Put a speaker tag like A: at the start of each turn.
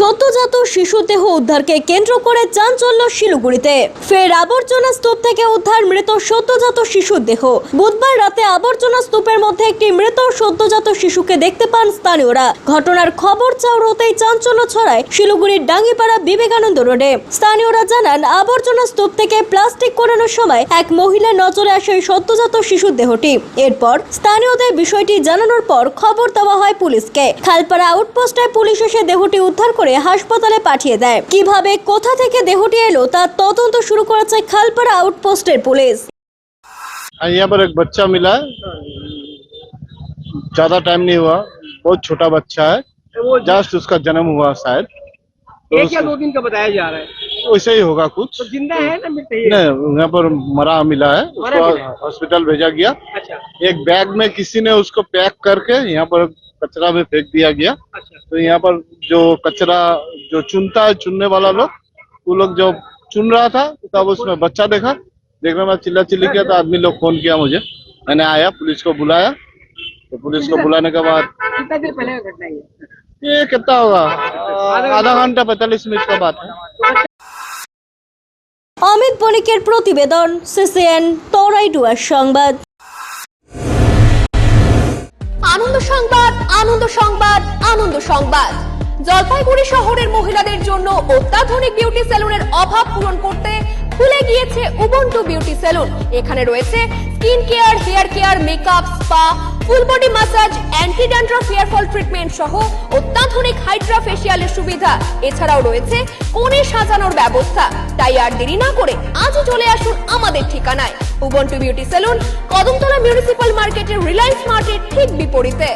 A: সদ্যজাত শিশু দেহ উদ্ধারকে কেন্দ্র করে চাঞ্চল্য শিলিগুড়িতে। ফের আবর্জনা স্তূপ থেকে উদ্ধার মৃত সদ্যজাত শিশুর দেহ। বুধবার রাতে আবর্জনা স্তূপের মধ্যে একটি মৃত সদ্যজাত শিশুকে দেখতে পান স্থানীয়রা। ঘটনার খবর চাউর হতেই চাঞ্চল্য ছড়ায় শিলিগুড়ির ডাঙ্গিপাড়া বিবেকানন্দ রোডে। স্থানীয়রা জানান, আবর্জনা স্তূপ থেকে প্লাস্টিক করানোর সময় এক মহিলার নজরে আসে ওই সদ্যজাত শিশুর দেহটি। এরপর স্থানীয়দের বিষয়টি জানানোর পর খবর দেওয়া হয় পুলিশকে। খালপাড়া আউটপোস্টে পুলিশ এসে দেহটি উদ্ধার করে হাসপাতালে পাঠিয়ে দেয় কিভাবে কোথা থেকে দেহটি এলো তার তদন্ত শুরু করেছে খালপাড়া আউটপোস্টের পুলিশ
B: हाँ, यहाँ पर एक बच्चा मिला है ज्यादा टाइम नहीं हुआ बहुत छोटा बच्चा है
C: वो
B: जस्ट उसका जन्म हुआ शायद तो
C: एक या
B: उस-
C: दो दिन का बताया जा रहा है
B: वैसे ही होगा कुछ
C: तो जिंदा है ना मिलते ही है?
B: नहीं यहाँ पर मरा मिला है
C: मरा
B: उसको
C: मिला है।
B: हॉस्पिटल भेजा गया
C: अच्छा
B: एक बैग में किसी ने उसको पैक करके यहाँ पर कचरा में फेंक दिया गया
C: अच्छा
B: तो यहाँ पर जो कचरा जो चुनता है चुनने वाला लोग वो लोग जब चुन रहा था तब उसमें बच्चा देखा देखने में चिल्ला चिल्ली किया तो आदमी लोग फोन किया मुझे मैंने आया पुलिस को बुलाया तो पुलिस को बुलाने के बाद
C: कितना देर पहले का घटना है ये?
B: ये कितना होगा आधा घंटा पैंतालीस मिनट का बात है
A: অমিত বণিকের প্রতিবেদন সিসিএন তরাইডুয়ার সংবাদ
D: আনন্দ সংবাদ আনন্দ সংবাদ আনন্দ সংবাদ। জলপাইগুড়ি শহরের মহিলাদের জন্য অত্যাধুনিক বিউটি সেলুনের অভাব পূরণ করতে খুলে গিয়েছে উবন্টু বিউটি সেলুন। এখানে রয়েছে skin care, hair care, makeup, spa, full body massage anti dandruff hair fall treatment সহ অত্যাধুনিক হাইড্রা ফেসিয়ালের সুবিধা। এছাড়াও রয়েছে কোণে সাজানোর ব্যবস্থা। তাই আর দেরি না করে আজই চলে আসুন আমাদের ঠিকানায়। Ubuntu beauty salon, Kadamtala municipal মার্কেটের রিলায়েন্স মার্কেট ঠিক বিপরীতে।